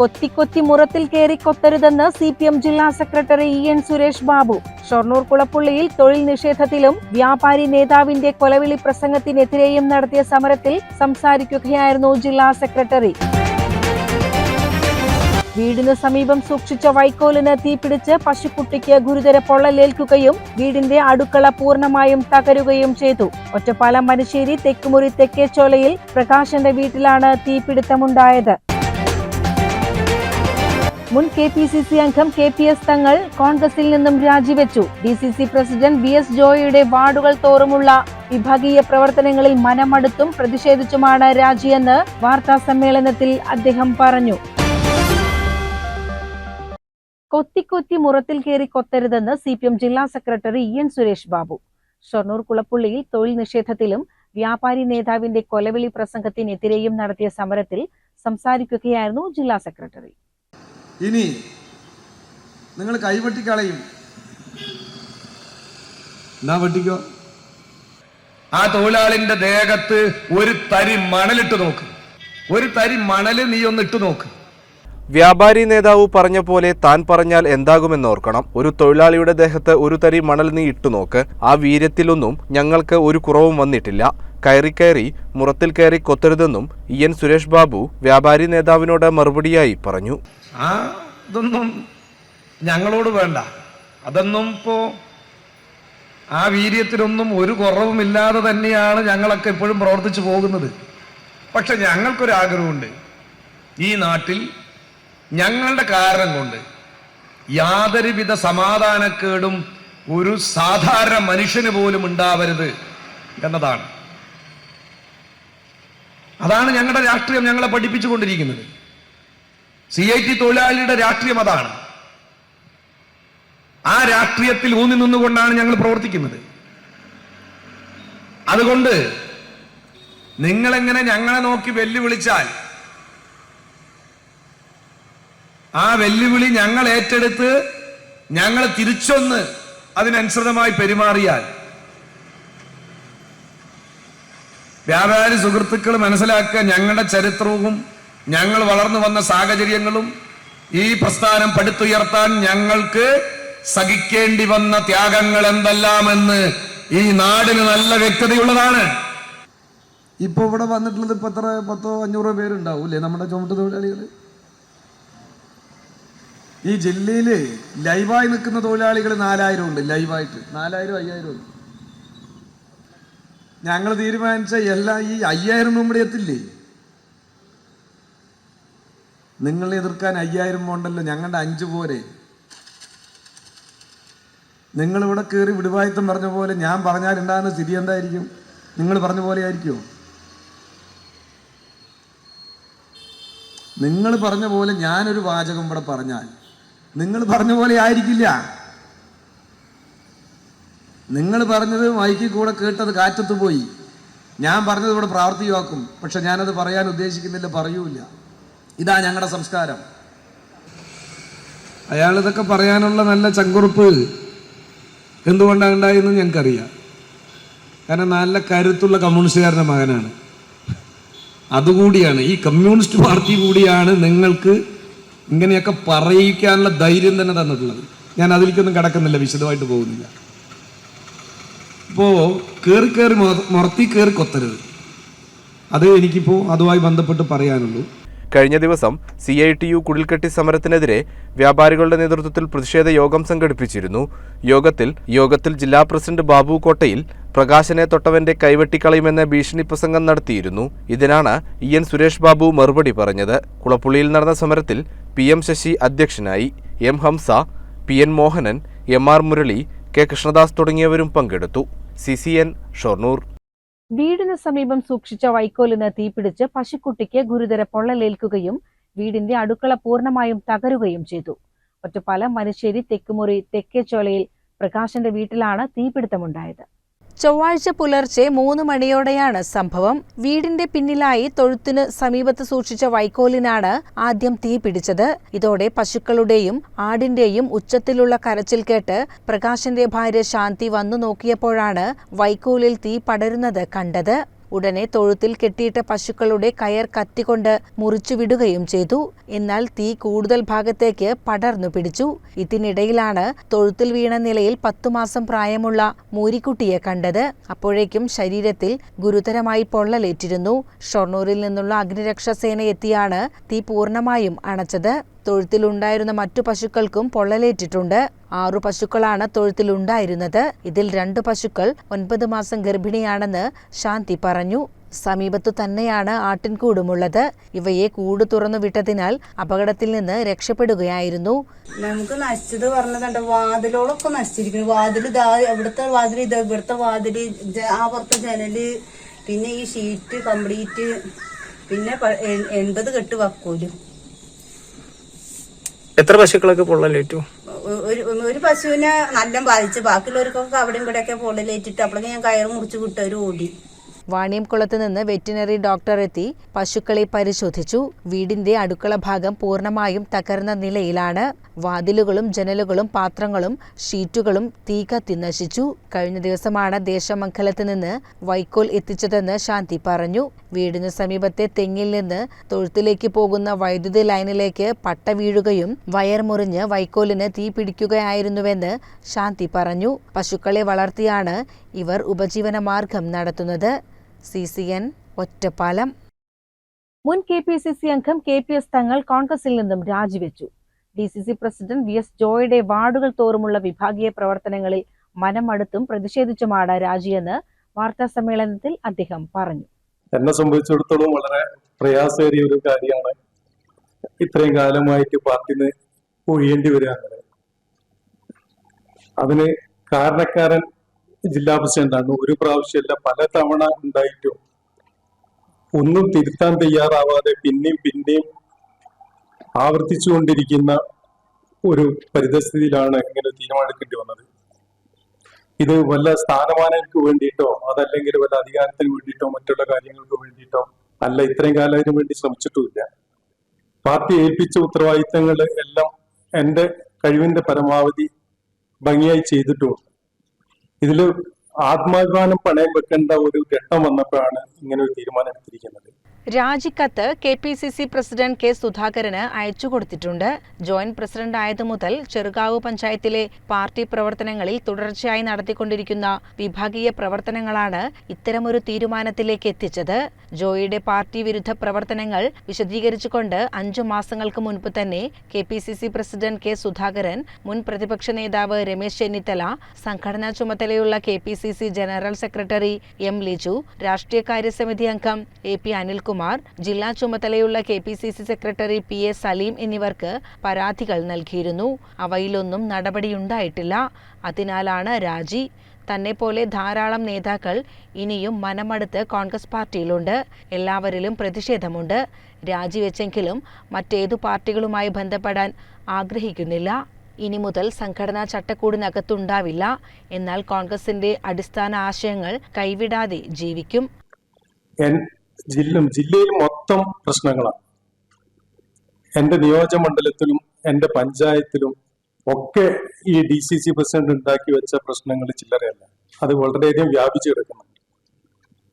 കൊത്തിക്കൊത്തി മുറത്തിൽ കയറി കൊത്തരുതെന്ന് സി പി എം ജില്ലാ secretary E N Suresh Babu. Shoranur കുളപ്പുള്ളിയിൽ തൊഴിൽ നിഷേധത്തിലും വ്യാപാരി നേതാവിന്റെ കൊലവിളി പ്രസംഗത്തിനെതിരെയും നടത്തിയ സമരത്തിൽ സംസാരിക്കുകയായിരുന്നു ജില്ലാ സെക്രട്ടറി. വീടിനു സമീപം സൂക്ഷിച്ച വൈക്കോലിന് തീപിടിച്ച് പശുക്കുട്ടിക്ക് ഗുരുതര പൊള്ളലേൽക്കുകയും വീടിന്റെ അടുക്കള പൂർണമായും തകരുകയും ചെയ്തു. ഒറ്റപ്പാലം മനശ്ശേരി തെക്കുമുറി തെക്കേച്ചോലയിൽ പ്രകാശന്റെ വീട്ടിലാണ് തീപിടുത്തമുണ്ടായത്. മുൻ കെ പി സി സി അംഗം കെ പി എസ് തങ്ങൾ കോൺഗ്രസിൽ നിന്നും രാജിവെച്ചു. D C C president V S ജോയിയുടെ വാർഡുകൾ തോറുമുള്ള വിഭാഗീയ പ്രവർത്തനങ്ങളിൽ മനമടുത്തും പ്രതിഷേധിച്ചുമാണ് രാജിയെന്ന് വാർത്താ സമ്മേളനത്തിൽ അദ്ദേഹം പറഞ്ഞു. കൊത്തിക്കൊത്തി മുറത്തിൽ കയറി കൊത്തരുതെന്ന് സി പി എം ജില്ലാ secretary E N Suresh Babu. Shoranur കുളപ്പുള്ളിയിൽ തൊഴിൽ നിഷേധത്തിലും വ്യാപാരി നേതാവിന്റെ കൊലവിളി പ്രസംഗത്തിനെതിരെയും നടത്തിയ സമരത്തിൽ സംസാരിക്കുകയായിരുന്നു ജില്ലാ സെക്രട്ടറി. ഇനി നിങ്ങൾ കൈവെട്ടിക്കളയും. എന്നാ വെട്ടിക്കോ? ആ തൊഴിലാളിന്റെ ദേഹത്ത് ഒരു തരി മണലിട്ട് നോക്ക്. ഒരു തരി മണൽ നീ ഒന്ന് ഇട്ട് നോക്ക്. വ്യാപാരി നേതാവ് പറഞ്ഞ പോലെ താൻ പറഞ്ഞാൽ എന്താകുമെന്നോർക്കണം ഒരു തൊഴിലാളിയുടെ ദേഹത്ത് ഒരു തരി മണൽ നീ ഇട്ടു നോക്ക്. ആ വീര്യത്തിലൊന്നും ഞങ്ങൾക്ക് ഒരു കുറവും വന്നിട്ടില്ല. കയറി കയറി മുറത്തിൽ കയറി കൊത്തരുതെന്നും ഇ എൻ സുരേഷ് ബാബു വ്യാപാരി നേതാവിനോട് മറുപടിയായി പറഞ്ഞു. ആ ഇതൊന്നും ഞങ്ങളോട് വേണ്ട. അതൊന്നും ഇപ്പോ ആ വീര്യത്തിനൊന്നും ഒരു കുറവുമില്ലാതെ തന്നെയാണ് ഞങ്ങളൊക്കെ ഇപ്പോഴും പ്രവർത്തിച്ചു പോകുന്നത്. പക്ഷെ ഞങ്ങൾക്കൊരു ആഗ്രഹമുണ്ട് ഈ നാട്ടിൽ ഞങ്ങളുടെ കാരണം കൊണ്ട് യാതൊരുവിധ സമാധാനക്കേടും ഒരു സാധാരണ മനുഷ്യന് പോലും ഉണ്ടാവരുത് എന്നതാണ്. അതാണ് ഞങ്ങളുടെ രാഷ്ട്രീയം ഞങ്ങളെ പഠിപ്പിച്ചുകൊണ്ടിരിക്കുന്നത്. സി ഐ ടി തൊഴിലാളിയുടെ രാഷ്ട്രീയം അതാണ്. ആ രാഷ്ട്രീയത്തിൽ ഊന്നി നിന്നുകൊണ്ടാണ് ഞങ്ങൾ പ്രവർത്തിക്കുന്നത്. അതുകൊണ്ട് നിങ്ങളെങ്ങനെ ഞങ്ങളെ നോക്കി വെല്ലുവിളിച്ചാൽ ആ വെല്ലുവിളി ഞങ്ങൾ ഏറ്റെടുത്ത് ഞങ്ങൾ തിരിച്ചൊന്ന് അതിനനുസൃതമായി പെരുമാറിയാൽ വ്യാപാരി സുഹൃത്തുക്കൾ മനസ്സിലാക്കുക ഞങ്ങളുടെ ചരിത്രവും ഞങ്ങൾ വളർന്നു വന്ന സാഹചര്യങ്ങളും ഈ പ്രസ്ഥാനം പടുത്തുയർത്താൻ ഞങ്ങൾക്ക് സഹിക്കേണ്ടി വന്ന ത്യാഗങ്ങൾ എന്തെല്ലാമെന്ന് ഈ നാടിന് നല്ല വ്യക്തതയുള്ളതാണ്. ഇപ്പൊ ഇവിടെ വന്നിട്ടുള്ളത് ഇപ്പൊ എത്ര പത്തോ അഞ്ഞൂറോ പേരുണ്ടാവൂലേ നമ്മുടെ ചുമട്ട് തൊഴിലാളികൾ ഈ ജില്ലയിൽ ലൈവായി നിൽക്കുന്ന തൊഴിലാളികൾ നാലായിരം ഉണ്ട് ലൈവായിട്ട്. നാലായിരം അയ്യായിരം ഉണ്ട്. ഞങ്ങൾ തീരുമാനിച്ച എല്ലാ ഈ അയ്യായിരം നമ്മുടെ എത്തില്ലേ? നിങ്ങൾ എതിർക്കാൻ അയ്യായിരം പോണ്ടല്ലോ ഞങ്ങളുടെ അഞ്ച് പോരെ. നിങ്ങൾ ഇവിടെ കയറി വിടുവായത്തം പറഞ്ഞ പോലെ ഞാൻ പറഞ്ഞാൽ ഉണ്ടാകുന്ന സ്ഥിതി എന്തായിരിക്കും? നിങ്ങൾ പറഞ്ഞ പോലെ ആയിരിക്കുമോ നിങ്ങൾ പറഞ്ഞ പോലെ ഞാനൊരു വാചകം ഇവിടെ പറഞ്ഞാൽ നിങ്ങൾ പറഞ്ഞ പോലെ ആയിരിക്കില്ല. നിങ്ങൾ പറഞ്ഞത് മൈക്കിൽ കൂടെ കേട്ടത് കാറ്റത്ത് പോയി. ഞാൻ പറഞ്ഞത് ഇവിടെ പ്രാവർത്തികമാക്കും. പക്ഷെ ഞാനത് പറയാൻ ഉദ്ദേശിക്കുന്നില്ല പറയൂല ഇതാ ഞങ്ങളുടെ സംസ്കാരം. അയാൾ ഇതൊക്കെ പറയാനുള്ള നല്ല ചങ്കുറുപ്പ് എന്തുകൊണ്ടാണ് ഉണ്ടായെന്ന് ഞങ്ങൾക്കറിയാം. കാരണം നല്ല കരുത്തുള്ള കമ്മ്യൂണിസ്റ്റുകാരന്റെ മകനാണ്. അതുകൂടിയാണ് ഈ കമ്മ്യൂണിസ്റ്റ് പാർട്ടി കൂടിയാണ് നിങ്ങൾക്ക് ഇങ്ങനെയൊക്കെ പറയിക്കാനുള്ള ധൈര്യം തന്നെ തന്നിട്ടുള്ളത്. ഞാൻ അതിലേക്കൊന്നും കിടക്കുന്നില്ല വിശദമായിട്ട് പോകുന്നില്ല. ഇപ്പോൾ കയറി കയറി മുറത്തി കയറി കൊത്തരുത്. അത് എനിക്കിപ്പോൾ അതുമായി ബന്ധപ്പെട്ട് പറയാനുള്ളൂ. കഴിഞ്ഞ ദിവസം സി ഐ ടി യു കുടിൽക്കെട്ടി സമരത്തിനെതിരെ വ്യാപാരികളുടെ നേതൃത്വത്തിൽ പ്രതിഷേധ യോഗം സംഘടിപ്പിച്ചിരുന്നു. യോഗത്തിൽ യോഗത്തിൽ ജില്ലാ പ്രസിഡന്റ് ബാബു കോട്ടയിൽ പ്രകാശനെ തൊട്ടവന്റെ കൈവെട്ടിക്കളയുമെന്ന ഭീഷണി പ്രസംഗം നടത്തിയിരുന്നു. ഇതിനാണ് ഇ എൻ സുരേഷ് ബാബു മറുപടി പറഞ്ഞത്. കുളപ്പുള്ളിയിൽ നടന്ന സമരത്തിൽ പി എം ശശി അധ്യക്ഷനായി. M Hamsa P N Mohanan M R Murali K Krishnadas തുടങ്ങിയവരും പങ്കെടുത്തു. C C N Shoranur. വീടിന് സമീപം സൂക്ഷിച്ച വൈക്കോലിന് തീപിടിച്ച് പശുക്കുട്ടിക്ക് ഗുരുതര പൊള്ളലേൽക്കുകയും വീടിന്റെ അടുക്കള പൂർണമായും തകരുകയും ചെയ്തു. ഒറ്റപ്പാലം മനുശ്ശേരി തെക്കുമുറി തെക്കേച്ചോലയിൽ പ്രകാശന്റെ വീട്ടിലാണ് തീപിടുത്തമുണ്ടായത്. ചൊവ്വാഴ്ച പുലർച്ചെ മൂന്ന് മണിയോടെയാണ് സംഭവം. വീടിന്റെ പിന്നിലായി തൊഴുത്തിന് സമീപത്ത് സൂക്ഷിച്ച വൈക്കോലിനാണ് ആദ്യം തീ പിടിച്ചത്. ഇതോടെ പശുക്കളുടെയും ആടിന്റെയും ഉച്ചത്തിലുള്ള കരച്ചിൽ കേട്ട് പ്രകാശന്റെ ഭാര്യ ശാന്തി വന്നു നോക്കിയപ്പോഴാണ് വൈക്കോലിൽ തീ പടരുന്നത് കണ്ടത്. ഉടനെ തൊഴുത്തിൽ കെട്ടിയിട്ട പശുക്കളുടെ കയർ കത്തിക്കൊണ്ട് മുറിച്ചുവിടുകയും ചെയ്തു. എന്നാൽ തീ കൂടുതൽ ഭാഗത്തേക്ക് പടർന്നു പിടിച്ചു. ഇതിനിടയിലാണ് തൊഴുത്തിൽ വീണ നിലയിൽ പത്തുമാസം പ്രായമുള്ള മൂരിക്കുട്ടിയെ കണ്ടത്. അപ്പോഴേക്കും ശരീരത്തിൽ ഗുരുതരമായി പൊള്ളലേറ്റിരുന്നു. ഷൊർണൂരിൽ നിന്നുള്ള അഗ്നിരക്ഷാ സേന എത്തിയാണ് തീ പൂർണമായും അണച്ചത്. തൊഴുത്തിലുണ്ടായിരുന്ന മറ്റു പശുക്കൾക്കും പൊള്ളലേറ്റിട്ടുണ്ട്. ആറു പശുക്കളാണ് തൊഴുത്തിലുണ്ടായിരുന്നത്. ഇതിൽ രണ്ട് പശുക്കൾ ഒൻപത് മാസം ഗർഭിണിയാണെന്ന് ശാന്തി പറഞ്ഞു. സമീപത്തു തന്നെയാണ് ആട്ടിൻകൂടുമുള്ളത്. ഇവയെ കൂട് തുറന്നു വിട്ടതിനാൽ അപകടത്തിൽ നിന്ന് രക്ഷപ്പെടുകയായിരുന്നു. നമുക്ക് നശിച്ചത് പറഞ്ഞതുണ്ട് വാതിലോളൊക്കെ നശിച്ചിരിക്കുന്നു. വാതിൽ ഇതാ എവിടുത്തെ വാതിൽ ഇത് ഇവിടുത്തെ വാതിൽ ആവർത്ത ജനൽ പിന്നെ ഈ ഷീറ്റ് കംപ്ലീറ്റ് പിന്നെ എൺപത് കെട്ട് വക്കോലും. എത്ര പശുക്കളൊക്കെ പൊള്ളലേറ്റു? ഒരു ഒരു പശുവിനെ നല്ല ബാധിച്ച് ബാക്കിയുള്ളവർക്കൊക്കെ അവിടെയും ഇവിടെയൊക്കെ പൊള്ളലേറ്റിട്ട് അപ്പോഴേക്കും ഞാൻ കയറ് മുറിച്ച് ഒരു ഓടി. വാണിയംകുളത്ത് നിന്ന് വെറ്റിനറി ഡോക്ടർ എത്തി. പശുക്കളെ പരിശോധിച്ചു. വീടിന്റെ അടുക്കള ഭാഗം പൂർണമായും തകർന്ന നിലയിലാണ്. വാതിലുകളും ജനലുകളും പാത്രങ്ങളും ഷീറ്റുകളും തീ കത്തി നശിച്ചു. കഴിഞ്ഞ ദിവസമാണ് ദേശമംഗലത്ത് നിന്ന് വൈക്കോൽ എത്തിച്ചതെന്ന് ശാന്തി പറഞ്ഞു. വീടിന് സമീപത്തെ തെങ്ങിൽ നിന്ന് തൊഴുത്തിലേക്ക് പോകുന്ന വൈദ്യുതി ലൈനിലേക്ക് പട്ട വീഴുകയും വയർ മുറിഞ്ഞ് വൈക്കോലിന് തീ പിടിക്കുകയായിരുന്നുവെന്ന് ശാന്തി പറഞ്ഞു. പശുക്കളെ വളർത്തിയാണ് ഇവർ ഉപജീവന മാർഗം നടത്തുന്നത് സി സി എൻ ഒറ്റപ്പാലം. മുൻ കെ പി സി സി അംഗം കെ പി എസ് തങ്ങൾ കോൺഗ്രസിൽ നിന്നും രാജിവെച്ചു. D C C president V S ജോയുടെ വാർഡുകൾ തോറുമുള്ള വിഭാഗീയ പ്രവർത്തനങ്ങളിൽ മനമടുത്തും പ്രതിഷേധിച്ചുമാണ് രാജിയെന്ന് വാർത്താ സമ്മേളനത്തിൽ അദ്ദേഹം പറഞ്ഞു. എന്നെ സംബന്ധിച്ചിടത്തോളം വളരെ പ്രയാസേറിയ ഒരു കാര്യമാണ്. ഇത്രയും കാലമായിട്ട് പാർട്ടിന്ന് ഒഴിയേണ്ടി വരിക അതിന് കാരണക്കാരൻ ജില്ലാ പ്രസിഡന്റാണ്. ഒരു പ്രാവശ്യമല്ല പല തവണ ഉണ്ടായിട്ടും ഒന്നും തിരുത്താൻ തയ്യാറാവാതെ പിന്നെയും പിന്നെയും ആവർത്തിച്ചുകൊണ്ടിരിക്കുന്ന ഒരു പരിതസ്ഥിതിയിലാണ് ഇങ്ങനെ തീരുമാനിക്കേണ്ടി വന്നത്. ഇത് വല്ല സ്ഥാനമാനങ്ങൾക്ക് വേണ്ടിയിട്ടോ അതല്ലെങ്കിൽ വല്ല അധികാരത്തിന് വേണ്ടിയിട്ടോ മറ്റുള്ള കാര്യങ്ങൾക്ക് വേണ്ടിയിട്ടോ അല്ല ഇത്രയും കാലം അതിനു വേണ്ടി ശ്രമിച്ചിട്ടുമില്ല. പാർട്ടി ഏൽപ്പിച്ച ഉത്തരവാദിത്തങ്ങൾ എല്ലാം എന്റെ കഴിവിന്റെ പരമാവധി ഭംഗിയായി ചെയ്തിട്ടുമുണ്ട് ഇതിൽ ആത്മാഭിമാനം പണയം വെക്കേണ്ട ഒരു ഘട്ടം വന്നപ്പോഴാണ് ഇങ്ങനെ ഒരു തീരുമാനം എടുത്തിരിക്കുന്നത്. രാജിക്കത്ത് K P C C president K സുധാകരന് അയച്ചു കൊടുത്തിട്ടുണ്ട്. ജോയിന്റ് പ്രസിഡന്റ് ആയതു മുതൽ ചെറുകാവ് പഞ്ചായത്തിലെ പാർട്ടി പ്രവർത്തനങ്ങളിൽ തുടർച്ചയായി നടത്തിക്കൊണ്ടിരിക്കുന്ന വിഭാഗീയ പ്രവർത്തനങ്ങളാണ് ഇത്തരമൊരു തീരുമാനത്തിലേക്ക് എത്തിച്ചത്. ജോയിയുടെ പാർട്ടി വിരുദ്ധ പ്രവർത്തനങ്ങൾ വിശദീകരിച്ചുകൊണ്ട് അഞ്ചു മാസങ്ങൾക്ക് മുൻപ് തന്നെ K P C C president K Sudhakaran മുൻ പ്രതിപക്ഷ നേതാവ് രമേശ് ചെന്നിത്തല സംഘടനാ ചുമതലയുള്ള K P C C general secretary M Liju രാഷ്ട്രീയകാര്യ സമിതി അംഗം എ പി അനിൽകുമാർ ജില്ലാ ചുമതലയുള്ള K P C C secretary P A Saleem എന്നിവർക്ക് പരാതികൾ നൽകിയിരുന്നു. അവയിലൊന്നും നടപടിയുണ്ടായിട്ടില്ല. അതിനാലാണ് രാജി. തന്നെ പോലെ ധാരാളം നേതാക്കൾ ഇനിയും മനമടുത്ത് കോൺഗ്രസ് പാർട്ടിയിലുണ്ട്. എല്ലാവരിലും പ്രതിഷേധമുണ്ട്. രാജിവെച്ചെങ്കിലും മറ്റേതു പാർട്ടികളുമായി ബന്ധപ്പെടാൻ ആഗ്രഹിക്കുന്നില്ല. ഇനി മുതൽ സംഘടനാ ചട്ടക്കൂടിനകത്തുണ്ടാവില്ല. എന്നാൽ കോൺഗ്രസിന്റെ അടിസ്ഥാന ആശയങ്ങൾ കൈവിടാതെ ജീവിക്കും. ജില്ല ജില്ലയിൽ മൊത്തം പ്രശ്നങ്ങളാണ് എന്റെ നിയോജകമണ്ഡലത്തിലും എന്റെ പഞ്ചായത്തിലും ഒക്കെ ഈ ഡി സി സി പ്രസിഡന്റ് ഉണ്ടാക്കി വെച്ച പ്രശ്നങ്ങൾ ചില്ലറയല്ല. അത് വളരെയധികം വ്യാപിച്ചു കിടക്കുന്നുണ്ട്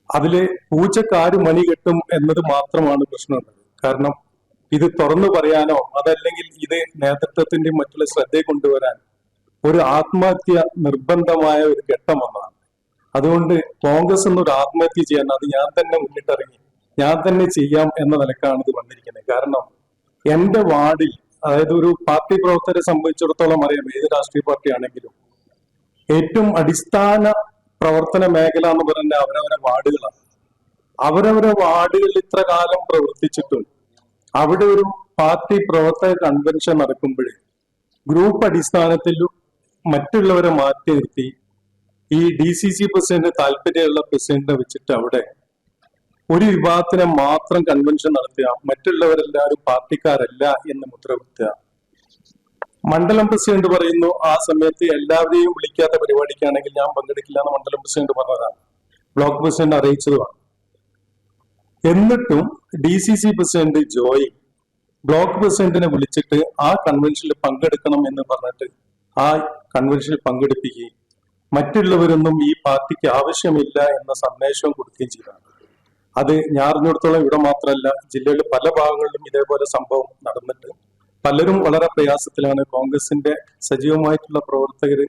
അതിൽ പൂച്ചക്കാര് മണി കെട്ടും എന്നത് മാത്രമാണ് പ്രശ്നമുള്ളത്. കാരണം ഇത് തുറന്നു പറയാനോ അതല്ലെങ്കിൽ ഇത് നേതൃത്വത്തിന്റെയും മറ്റുള്ള ശ്രദ്ധയെ കൊണ്ടുവരാൻ ഒരു ആത്മഹത്യ നിർബന്ധമായ ഒരു ഘട്ടം വന്നതാണ്. അതുകൊണ്ട് കോൺഗ്രസ് എന്നൊരു ആത്മഹത്യ ചെയ്യാൻ അത് ഞാൻ തന്നെ മുന്നിട്ടിറങ്ങി. ഞാൻ തന്നെ ചെയ്യാം എന്ന നിലക്കാണ് ഇത് വന്നിരിക്കുന്നത്. കാരണം എന്റെ വാർഡിൽ അതായത് ഒരു പാർട്ടി പ്രവർത്തകരെ സംബന്ധിച്ചിടത്തോളം അറിയാം ഏത് രാഷ്ട്രീയ പാർട്ടി ആണെങ്കിലും ഏറ്റവും അടിസ്ഥാന പ്രവർത്തന മേഖല എന്ന് പറയുന്നത് അവരവരെ വാർഡുകളാണ്. അവരവരെ വാർഡുകളിൽ ഇത്ര കാലം പ്രവർത്തിച്ചിട്ടും അവിടെ ഒരു പാർട്ടി പ്രവർത്തക കൺവെൻഷൻ നടക്കുമ്പോഴേ ഗ്രൂപ്പ് അടിസ്ഥാനത്തിലും മറ്റുള്ളവരെ മാറ്റി നിർത്തി ഈ ഡി സി സി പ്രസിഡന്റ് താല്പര്യമുള്ള പ്രസിഡന്റിനെ വെച്ചിട്ട് അവിടെ ഒരു വിഭാഗത്തിനെ മാത്രം കൺവെൻഷൻ നടത്തുക മറ്റുള്ളവരെല്ലാവരും പാർട്ടിക്കാരല്ല എന്ന് മുദ്ര കുത്തുക മണ്ഡലം പ്രസിഡന്റ് പറയുന്നു ആ സമയത്ത് എല്ലാവരെയും വിളിക്കാത്ത പരിപാടിക്കാണെങ്കിൽ ഞാൻ പങ്കെടുക്കില്ല എന്ന് മണ്ഡലം പ്രസിഡന്റ് പറഞ്ഞതാണ്. ബ്ലോക്ക് പ്രസിഡന്റ് അറിയിച്ചതുമാണ്. എന്നിട്ടും D C C president Joy block പ്രസിഡന്റിനെ വിളിച്ചിട്ട് ആ കൺവെൻഷനിൽ പങ്കെടുക്കണം എന്ന് പറഞ്ഞിട്ട് ആ കൺവെൻഷനിൽ പങ്കെടുപ്പിക്കുകയും മറ്റുള്ളവരൊന്നും ഈ പാർട്ടിക്ക് ആവശ്യമില്ല എന്ന സന്ദേശം കൊടുക്കുകയും ചെയ്തതാണ് അത് ഞാൻ അറിഞ്ഞിടത്തോളം ഇവിടെ മാത്രമല്ല ജില്ലയിലെ പല ഭാഗങ്ങളിലും ഇതേപോലെ സംഭവം നടന്നിട്ട് പലരും വളരെ പ്രയാസത്തിലാണ്. കോൺഗ്രസിന്റെ സജീവമായിട്ടുള്ള പ്രവർത്തകര്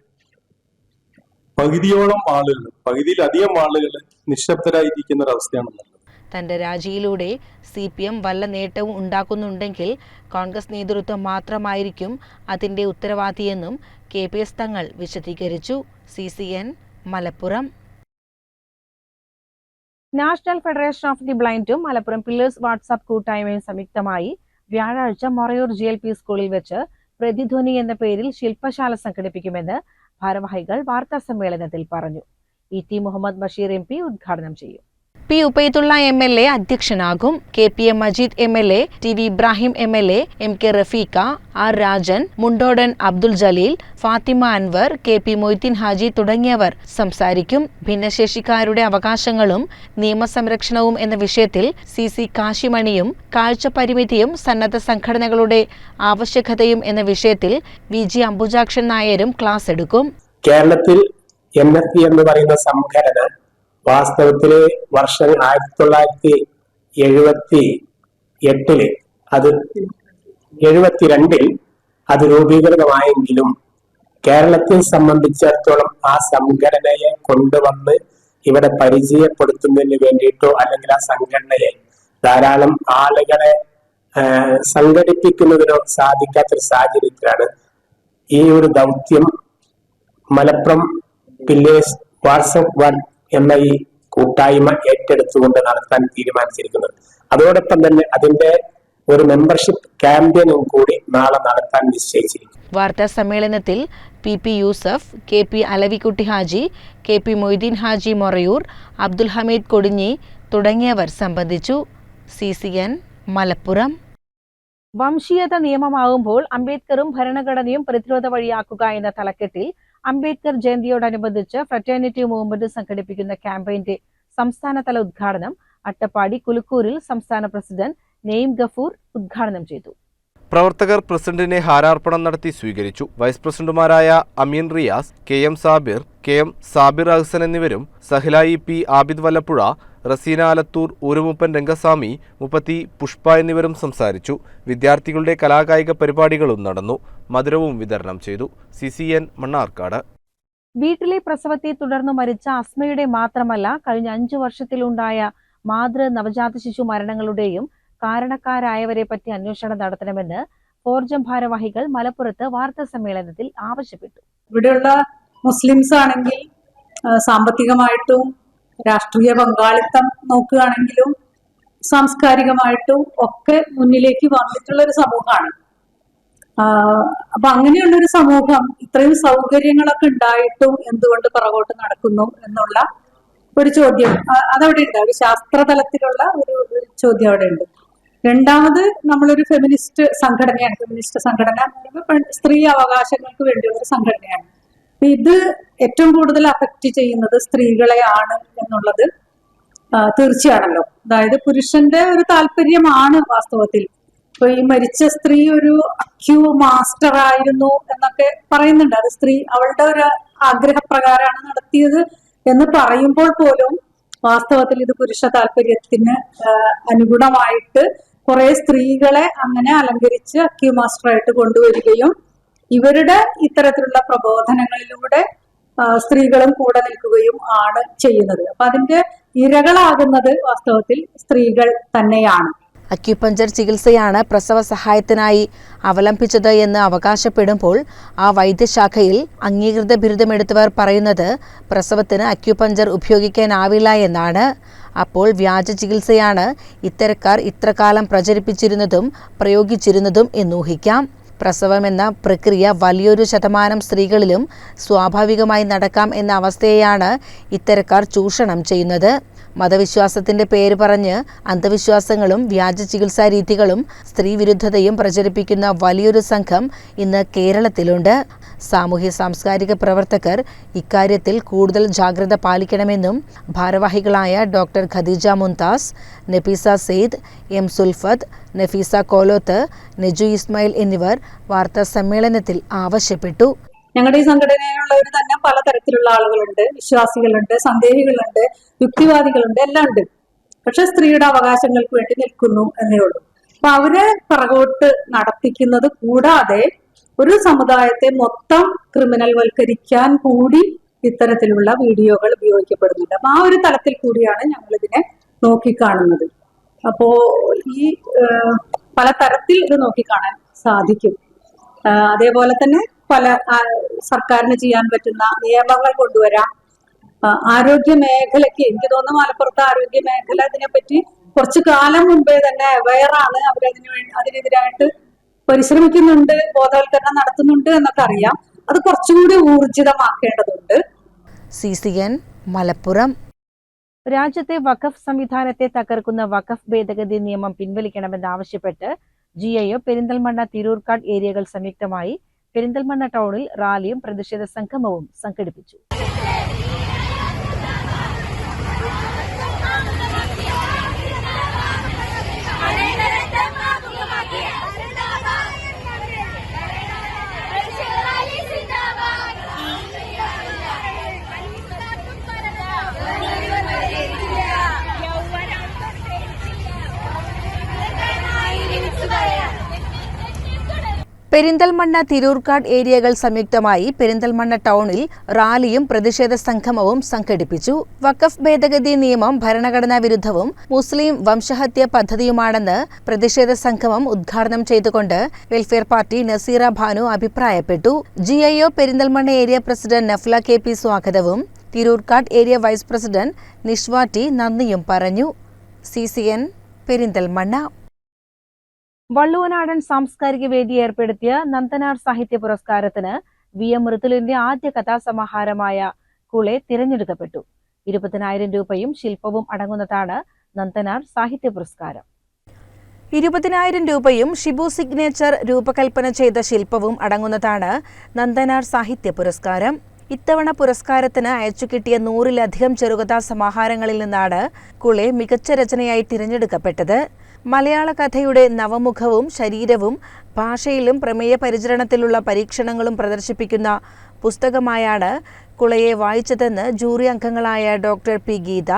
പകുതിയോളം ആളുകൾ പകുതിയിലധികം ആളുകൾ നിശബ്ദരായിരിക്കുന്ന ഒരവസ്ഥയാണെന്നുള്ളത് തന്റെ രാജിയിലൂടെ സി പി എം വല്ല നേട്ടവും ഉണ്ടാക്കുന്നുണ്ടെങ്കിൽ കോൺഗ്രസ് നേതൃത്വം മാത്രമായിരിക്കും അതിന്റെ ഉത്തരവാദിയെന്നും കെ പി എസ് തങ്ങൾ വിശദീകരിച്ചു. C C N Malappuram. National federation of the ബ്ലൈൻഡും Malappuram pillars WhatsApp കൂട്ടായ്മയും സംയുക്തമായി വ്യാഴാഴ്ച മൊറയൂർ ജി എൽ പി സ്കൂളിൽ വെച്ച് പ്രതിധ്വനി എന്ന പേരിൽ ശില്പശാല സംഘടിപ്പിക്കുമെന്ന് ഭാരവാഹികൾ വാർത്താ സമ്മേളനത്തിൽ പറഞ്ഞു. E T Muhammad Basheer M P ഉദ്ഘാടനം ചെയ്യും. P Ubaidulla M L A അധ്യക്ഷനാകും. K P M Majeed M L A T V Ibrahim M L A M K Rafeeqa R Rajan Mundodan Abdul Jaleel Fathima Anwar K P Moideen Haji തുടങ്ങിയവർ സംസാരിക്കും. ഭിന്നശേഷിക്കാരുടെ അവകാശങ്ങളും നിയമസംരക്ഷണവും എന്ന വിഷയത്തിൽ C C കാശിമണിയും കാഴ്ചപരിമിതിയും സന്നദ്ധ സംഘടനകളുടെ ആവശ്യകതയും എന്ന വിഷയത്തിൽ വി ജി അംബുജാക്ഷൻ നായരും ക്ലാസ് എടുക്കും. കേരളത്തിൽ എൻ എഫ് എന്ന് പറയുന്ന സംഘടന വാസ്തവത്തിൽ വർഷം ആയിരത്തി തൊള്ളായിരത്തി എഴുപത്തി എട്ടിൽ അത് എഴുപത്തിരണ്ടിൽ അത് രൂപീകൃതമായെങ്കിലും കേരളത്തെ സംബന്ധിച്ചിടത്തോളം ആ സംഘടനയെ കൊണ്ടുവന്ന് ഇവിടെ പരിചയപ്പെടുത്തുന്നതിന് വേണ്ടിയിട്ടോ അല്ലെങ്കിൽ ആ സംഘടനയെ ധാരാളം ആളുകളെ സംഘടിപ്പിക്കുന്നതിനോ സാധിക്കാത്തൊരു സാഹചര്യത്തിലാണ് ഈ ഒരു ദൗത്യം. മലപ്പുറം വില്ലേജ് വാട്സപ്പ് എന്ന ഈ കൂട്ടായ്മ ഏറ്റെടുത്തുകൊണ്ട് നടത്താൻ തീരുമാനിച്ചിരിക്കുന്നത്. അതോടൊപ്പം തന്നെ അതിന്റെ ഒരു മെമ്പർഷിപ്പ് ക്യാമ്പയിനും കൂടി നാളെ നടത്താൻ നിശ്ചയിച്ചിരിക്കും വാർത്താ സമ്മേളനത്തിൽ P P Yusuf K P Alavikutty Haji K P Moideen Haji Morayur Abdul Hameed Kodinhi തുടങ്ങിയവർ സംബന്ധിച്ചു. C C N Malappuram. വംശീയത നിയമമാകുമ്പോൾ അംബേദ്കറും ഭരണഘടനയും പ്രതിരോധ വഴിയാക്കുക എന്ന തലക്കെട്ടിൽ അംബേദ്കർ ജയന്തിയോടനുബന്ധിച്ച് ഫ്രറ്റേണിറ്റി മൂവ്മെന്റ് സംഘടിപ്പിക്കുന്ന ക്യാമ്പയിന്റെ സംസ്ഥാനതല ഉദ്ഘാടനം അട്ടപ്പാടി കുലുക്കൂരിൽ സംസ്ഥാന പ്രസിഡന്റ് നെയ്ം ഗഫൂർ ഉദ്ഘാടനം ചെയ്തു. പ്രവർത്തകർ പ്രസിഡന്റിനെ ഹാരാർപ്പണം നടത്തി സ്വീകരിച്ചു. വൈസ് പ്രസിഡന്റുമാരായ Ameen Riyas K M Sabir K M Sabir Ahsan എന്നിവരും സഹ്ലായി പി ആബിദ് വല്ലപ്പുഴ റസീന ആലത്തൂർ ഊരുമുപ്പൻ രംഗസ്വാമി മുപ്പത്തി പുഷ്പ എന്നിവരും സംസാരിച്ചു. വിദ്യാർത്ഥികളുടെ കലാകായിക പരിപാടികളും നടന്നു. മധുരവും വിതരണം ചെയ്തു. C C N Mannarkkad. വീട്ടിലെ പ്രസവത്തെ തുടർന്ന് മരിച്ച അസ്മയുടെ മാത്രമല്ല കഴിഞ്ഞ അഞ്ചു വർഷത്തിലുണ്ടായ മാതൃ നവജാത ശിശു മരണങ്ങളുടെയും കാരണക്കാരായവരെ പറ്റി അന്വേഷണം നടത്തണമെന്ന് ഫോർജം ഭാരവാഹികൾ മലപ്പുറത്ത് വാർത്താ സമ്മേളനത്തിൽ ആവശ്യപ്പെട്ടു. ഇവിടെയുള്ള മുസ്ലിംസ് ആണെങ്കിൽ സാമ്പത്തികമായിട്ടും രാഷ്ട്രീയ പങ്കാളിത്തം നോക്കുകയാണെങ്കിലും സാംസ്കാരികമായിട്ടും ഒക്കെ മുന്നിലേക്ക് വന്നിട്ടുള്ള ഒരു സമൂഹമാണ് അപ്പൊ അങ്ങനെയുള്ള ഒരു സമൂഹം ഇത്രയും സൗകര്യങ്ങളൊക്കെ ഉണ്ടായിട്ടും എന്തുകൊണ്ട് പുറകോട്ട് നടക്കുന്നു എന്നുള്ള ഒരു ചോദ്യം. അതവിടെ ഉണ്ട്. ഒരു ശാസ്ത്രതലത്തിലുള്ള ഒരു ചോദ്യം അവിടെ ഉണ്ട് രണ്ടാമത് നമ്മളൊരു ഫെമിനിസ്റ്റ് സംഘടനയാണ്. ഫെമിനിസ്റ്റ് സംഘടന സ്ത്രീ അവകാശങ്ങൾക്ക് വേണ്ടിയുള്ള ഒരു സംഘടനയാണ് ഇത് ഏറ്റവും കൂടുതൽ അഫക്റ്റ് ചെയ്യുന്നത് സ്ത്രീകളെയാണ് എന്നുള്ളത് തീർച്ചയാണല്ലോ. അതായത് പുരുഷന്റെ ഒരു താല്പര്യമാണ് വാസ്തവത്തിൽ. ഇപ്പൊ ഈ മരിച്ച സ്ത്രീ ഒരു അക്യൂ മാസ്റ്റർ ആയിരുന്നു എന്നൊക്കെ പറയുന്നുണ്ട്. അത് സ്ത്രീ അവളുടെ ഒരു ആഗ്രഹപ്രകാരമാണ് നടത്തിയത് എന്ന് പറയുമ്പോൾ പോലും വാസ്തവത്തിൽ ഇത് പുരുഷ താല്പര്യത്തിന് അനുഗുണമായിട്ട് കുറെ സ്ത്രീകളെ അങ്ങനെ അലങ്കരിച്ച് അക്യൂ മാസ്റ്ററായിട്ട് കൊണ്ടുവരികയും ഇവരുടെ ഇത്തരത്തിലുള്ള പ്രബോധനങ്ങളിലൂടെ സ്ത്രീകളും കൂടെ നിൽക്കുകയും ആണ് ചെയ്യുന്നത്. അപ്പൊ അതിന്റെ ഇരകളാകുന്നത് വാസ്തവത്തിൽ സ്ത്രീകൾ തന്നെയാണ്. അക്യുപഞ്ചർ ചികിത്സയാണ് പ്രസവ സഹായത്തിനായി അവലംബിച്ചത് എന്ന് അവകാശപ്പെടുമ്പോൾ ആ വൈദ്യശാഖയിൽ അംഗീകൃത ബിരുദമെടുത്തവർ പറയുന്നത് പ്രസവത്തിന് അക്യുപഞ്ചർ ഉപയോഗിക്കാനാവില്ല എന്നാണ്. അപ്പോൾ വ്യാജ ചികിത്സയാണ് ഇത്തരക്കാർ ഇത്രകാലം പ്രചരിപ്പിച്ചിരുന്നതും പ്രയോഗിച്ചിരുന്നതും എന്നൂഹിക്കാം പ്രസവമെന്ന പ്രക്രിയ വലിയൊരു ശതമാനം സ്ത്രീകളിലും സ്വാഭാവികമായി നടക്കാം എന്ന അവസ്ഥയെയാണ് ഇത്തരക്കാർ ചൂഷണം ചെയ്യുന്നത്. മതവിശ്വാസത്തിന്റെ പേര് പറഞ്ഞ് അന്ധവിശ്വാസങ്ങളും വ്യാജ ചികിത്സാ രീതികളും സ്ത്രീവിരുദ്ധതയും പ്രചരിപ്പിക്കുന്ന വലിയൊരു സംഘം ഇന്ന് കേരളത്തിലുണ്ട്. സാമൂഹ്യ സാംസ്കാരിക പ്രവർത്തകർ ഇക്കാര്യത്തിൽ കൂടുതൽ ജാഗ്രത പാലിക്കണമെന്നും ഭാരവാഹികളായ ഡോക്ടർ ഖദീജ മുംതാസ് നഫീസ സെയ്ദ് എം സുൽഫത്ത് നഫീസ കോലോത്ത് നെജു ഇസ്മായിൽ എന്നിവർ വാർത്താ സമ്മേളനത്തിൽ ആവശ്യപ്പെട്ടു. ഞങ്ങളുടെ ഈ സംഘടനയിലുള്ളവർ തന്നെ പലതരത്തിലുള്ള ആളുകളുണ്ട്. വിശ്വാസികളുണ്ട് സന്ദേഹികളുണ്ട് യുക്തിവാദികളുണ്ട് എല്ലാം ഉണ്ട്. പക്ഷെ സ്ത്രീയുടെ അവകാശങ്ങൾക്ക് വേണ്ടി നിൽക്കുന്നു എന്നേ ഉള്ളൂ. അപ്പൊ അവരെ പുറകോട്ട് നടത്തിക്കുന്നത് കൂടാതെ ഒരു സമുദായത്തെ മൊത്തം ക്രിമിനൽ വൽക്കരിക്കാൻ കൂടി ഇത്തരത്തിലുള്ള വീഡിയോകൾ ഉപയോഗിക്കപ്പെടുന്നുണ്ട്. അപ്പൊ ആ ഒരു തലത്തിൽ കൂടിയാണ് ഞങ്ങൾ ഇതിനെ നോക്കിക്കാണുന്നത്. അപ്പോ ഈ പല തരത്തിൽ ഇത് നോക്കിക്കാണാൻ സാധിക്കും. അതേപോലെ തന്നെ പല സർക്കാരിന് ചെയ്യാൻ പറ്റുന്ന നിയമങ്ങൾ കൊണ്ടുവരാം. ആരോഗ്യ മേഖലയ്ക്ക് എനിക്ക് തോന്നുന്നു മലപ്പുറത്ത് ആരോഗ്യ മേഖല ഇതിനെപ്പറ്റി കുറച്ചു കാലം മുമ്പേ തന്നെ അവയറാണ് അവരതിന് വേണ്ടി അതിനെതിരായിട്ട് പരിശ്രമിക്കുന്നുണ്ട് ബോധവൽക്കരണം നടത്തുന്നുണ്ട് എന്നൊക്കെ അറിയാം. അത് കുറച്ചുകൂടി ഊർജിതമാക്കേണ്ടതുണ്ട്. C C N Malappuram. രാജ്യത്തെ വഖഫ് സംവിധാനത്തെ തകർക്കുന്ന വഖഫ് ഭേദഗതി നിയമം പിൻവലിക്കണമെന്നാവശ്യപ്പെട്ട് G I O Perinthalmanna Tirurkkad ഏരിയകൾ സംയുക്തമായി പെരിന്തൽമണ്ണ ടൗണിൽ റാലിയും പ്രതിഷേധ സംഗമവും സംഘടിപ്പിച്ചു. പെരിന്തൽമണ്ണ തിരൂർക്കാട് ഏരിയകൾ സംയുക്തമായി പെരിന്തൽമണ്ണ ടൗണിൽ റാലിയും പ്രതിഷേധ സംഗമവും സംഘടിപ്പിച്ചു. വഖഫ് ഭേദഗതി നിയമം ഭരണഘടനാ വിരുദ്ധവും മുസ്ലിം വംശഹത്യ പദ്ധതിയുമാണെന്ന് പ്രതിഷേധ സംഗമം ഉദ്ഘാടനം ചെയ്തുകൊണ്ട് വെൽഫെയർ പാർട്ടി നസീറ ഭാനു അഭിപ്രായപ്പെട്ടു. G I O Perinthalmanna area president Nafla K P സ്വാഗതവും Tirurkkad area vice president Nishwati നന്ദിയും പറഞ്ഞു. C C N Perinthalmanna. Valluvanadan Samskarika Vedi ഏർപ്പെടുത്തിയ നന്ദനാർ സാഹിത്യ പുരസ്കാരത്തിന് വി എം മൃത്തുലിന്റെ ആദ്യ കഥാസമാഹാരമായ കുളെ തിരഞ്ഞെടുക്കപ്പെട്ടു. ഇരുപതിനായിരം രൂപയും ശില്പവും അടങ്ങുന്നതാണ് നന്ദനാർ സാഹിത്യ പുരസ്കാരം. ഇരുപതിനായിരം രൂപയും ഷിബു സിഗ്നേച്ചർ രൂപകൽപ്പന ചെയ്ത ശില്പവും അടങ്ങുന്നതാണ് നന്ദനാർ സാഹിത്യ പുരസ്കാരം. ഇത്തവണ പുരസ്കാരത്തിന് അയച്ചു കിട്ടിയ നൂറിലധികം ചെറുകഥാ സമാഹാരങ്ങളിൽ നിന്നാണ് കുളെ മികച്ച രചനയായി തിരഞ്ഞെടുക്കപ്പെട്ടത്. മലയാള കഥയുടെ നവമുഖവും ശരീരവും ഭാഷയിലും പ്രമേയ പരിചരണത്തിലുള്ള പരീക്ഷണങ്ങളും പ്രദർശിപ്പിക്കുന്ന പുസ്തകമായാണ് കുളയെ വായിച്ചതെന്ന് ജൂറി അംഗങ്ങളായ doctor P Geetha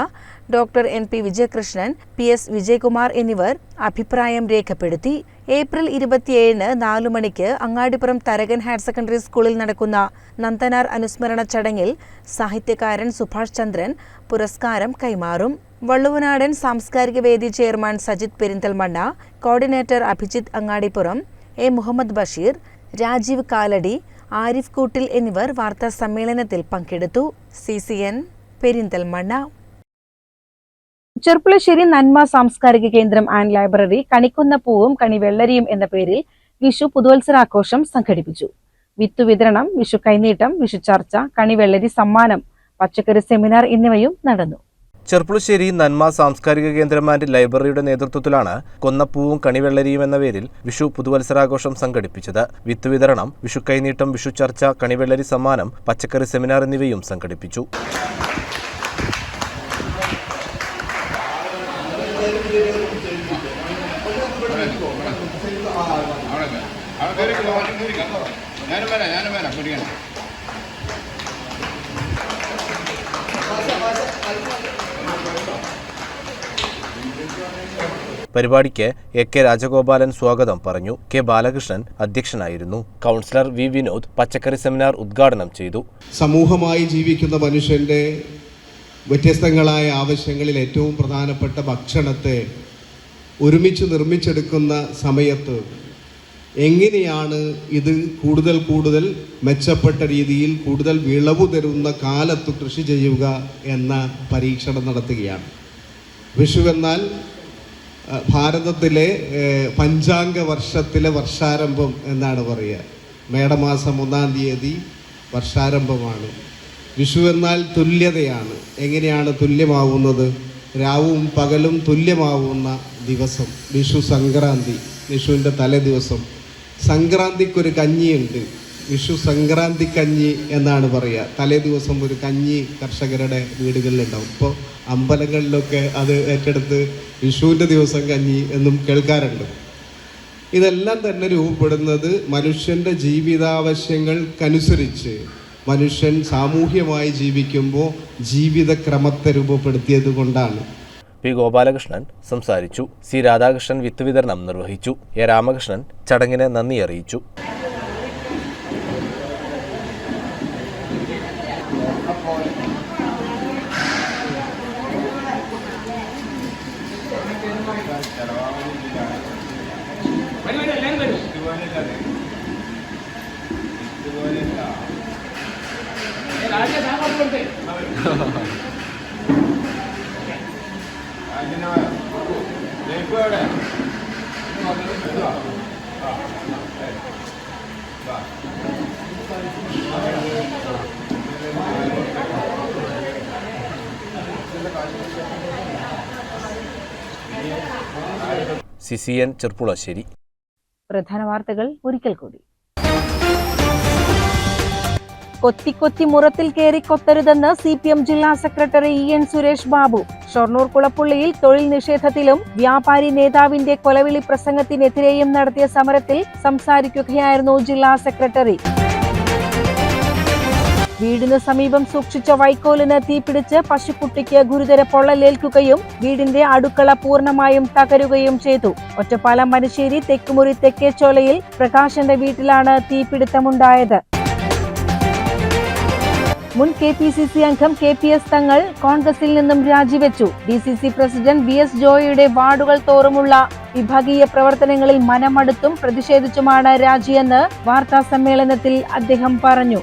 doctor N P Vijayakrishnan P S Vijayakumar എന്നിവർ അഭിപ്രായം രേഖപ്പെടുത്തി. ഏപ്രിൽ ഇരുപത്തിയേഴിന് നാലു മണിക്ക് അങ്ങാടിപ്പുറം തരകൻ ഹയർ സെക്കൻഡറി സ്കൂളിൽ നടക്കുന്ന നന്ദനാർ അനുസ്മരണ ചടങ്ങിൽ സാഹിത്യകാരൻ സുഭാഷ് ചന്ദ്രൻ പുരസ്കാരം കൈമാറും. Valluvanadan Samskarika Vedi chairman Sajith Perinthalmanna coordinator Abhijith Angadipuram A Muhammad Basheer Rajeev Kaladi Arif Koottil എന്നിവർ വാർത്താ സമ്മേളനത്തിൽ പങ്കെടുത്തു. C C N Perinthalmanna. Cherpulassery Nanma Samskarika Kendram and library കണിക്കുന്ന പൂവും കണിവെള്ളരിയും എന്ന പേരിൽ വിഷു പുതുവത്സരാഘോഷം സംഘടിപ്പിച്ചു. വിത്തു വിതരണം വിഷു കൈനീട്ടം വിഷു ചർച്ച കണിവെള്ളരി സമ്മാനം പച്ചക്കറി സെമിനാർ എന്നിവയും നടന്നു. ചെർപ്പുളശ്ശേരി നന്മ സാംസ്കാരിക കേന്ദ്രം ആൻഡ് ലൈബ്രറിയുടെ നേതൃത്വത്തിലാണ് കൊന്നപ്പൂവും കണിവെള്ളരിയും എന്ന പേരിൽ വിഷു പുതുവത്സരാഘോഷം സംഘടിപ്പിച്ചത്. വിത്ത് വിതരണം വിഷു കൈനീട്ടം വിഷു ചർച്ച കണിവെള്ളരി സമ്മാനം പച്ചക്കറി സെമിനാർ എന്നിവയും സംഘടിപ്പിച്ചു. പരിപാടിക്ക് എ കെ രാജഗോപാലൻ സ്വാഗതം പറഞ്ഞു. കെ ബാലകൃഷ്ണൻ അധ്യക്ഷനായിരുന്നു. കൗൺസിലർ വി വിനോദ് പച്ചക്കറി സെമിനാർ ഉദ്ഘാടനം ചെയ്തു. സമൂഹമായി ജീവിക്കുന്ന മനുഷ്യന്റെ വ്യത്യസ്തങ്ങളായ ആവശ്യങ്ങളിൽ ഏറ്റവും പ്രധാനപ്പെട്ട ഭക്ഷണത്തെ ഒരുമിച്ച് നിർമ്മിച്ചെടുക്കുന്ന സമയത്ത് എങ്ങനെയാണ് ഇത് കൂടുതൽ കൂടുതൽ മെച്ചപ്പെട്ട രീതിയിൽ കൂടുതൽ വിളവ് തരുന്ന കാലത്ത് കൃഷി ചെയ്യുക എന്ന പരീക്ഷണം നടത്തുകയാണ്. വിഷു എന്നാൽ ഭാരതത്തിലെ പഞ്ചാംഗ വർഷത്തിലെ വർഷാരംഭം എന്നാണ് പറയുക. മേടമാസം ഒന്നാം തീയതി വർഷാരംഭമാണ്. വിഷു എന്നാൽ തുല്യതയാണ്. എങ്ങനെയാണ് തുല്യമാവുന്നത്? രാവും പകലും തുല്യമാവുന്ന ദിവസം വിഷു സംക്രാന്തി വിഷുവിന്റെ തലേ ദിവസം സംക്രാന്തിക്കൊരു കഞ്ഞിയുണ്ട്. വിഷു സംക്രാന്തി കഞ്ഞി എന്നാണ് പറയുക. തലേ ദിവസം ഒരു കഞ്ഞി കർഷകരുടെ വീടുകളിലുണ്ടാവും. ഇപ്പോൾ അമ്പലങ്ങളിലൊക്കെ അത് ഏറ്റെടുത്ത് വിഷുവിന്റെ ദിവസം കഞ്ഞി എന്നും കേൾക്കാറുണ്ട്. ഇതെല്ലാം തന്നെ രൂപപ്പെടുന്നത് മനുഷ്യന്റെ ജീവിതാവശ്യങ്ങൾക്കനുസരിച്ച് മനുഷ്യൻ സാമൂഹ്യമായി ജീവിക്കുമ്പോൾ ജീവിതക്രമത്തെ രൂപപ്പെടുത്തിയത് കൊണ്ടാണ്. പി ഗോപാലകൃഷ്ണൻ സംസാരിച്ചു. സി രാധാകൃഷ്ണൻ വിത്ത് വിതരണം നിർവഹിച്ചു. എ രാമകൃഷ്ണൻ ചടങ്ങിനെ നന്ദി അറിയിച്ചു. C C N Cherpulassery. പ്രധാന വാർത്തകൾ ഒരിക്കൽ കൂടി. കൊത്തി കൊത്തി മുറത്തിൽ കയറി കൊത്തരുതെന്ന് സി പി എം ജില്ലാ secretary E N Suresh Babu. Shoranur കുളപ്പുള്ളിയിൽ തൊഴിൽ നിഷേധത്തിലും വ്യാപാരി നേതാവിന്റെ കൊലവിളി പ്രസംഗത്തിനെതിരെയും നടത്തിയ സമരത്തിൽ സംസാരിക്കുകയായിരുന്നു ജില്ലാ സെക്രട്ടറി. വീടിന് സമീപം സൂക്ഷിച്ച വൈക്കോലിന് തീപിടിച്ച് പശുക്കുട്ടിക്ക് ഗുരുതര പൊള്ളലേൽക്കുകയും വീടിന്റെ അടുക്കള പൂർണമായും തകരുകയും ചെയ്തു. ഒറ്റപ്പാലം മനുശ്ശേരി തെക്കുമുറി തെക്കേച്ചോലയിൽ പ്രകാശന്റെ വീട്ടിലാണ് തീപിടുത്തമുണ്ടായത്. മുൻ കെ പി സി സി അംഗം കെ പി എസ് തങ്ങൾ കോൺഗ്രസിൽ നിന്നും രാജിവെച്ചു. D C C president V S ജോയിയുടെ വാർഡുകൾ തോറുമുള്ള വിഭാഗീയ പ്രവർത്തനങ്ങളിൽ മനമടുത്തും പ്രതിഷേധിച്ചുമാണ് രാജിയെന്ന് വാർത്താ സമ്മേളനത്തിൽ അദ്ദേഹം പറഞ്ഞു.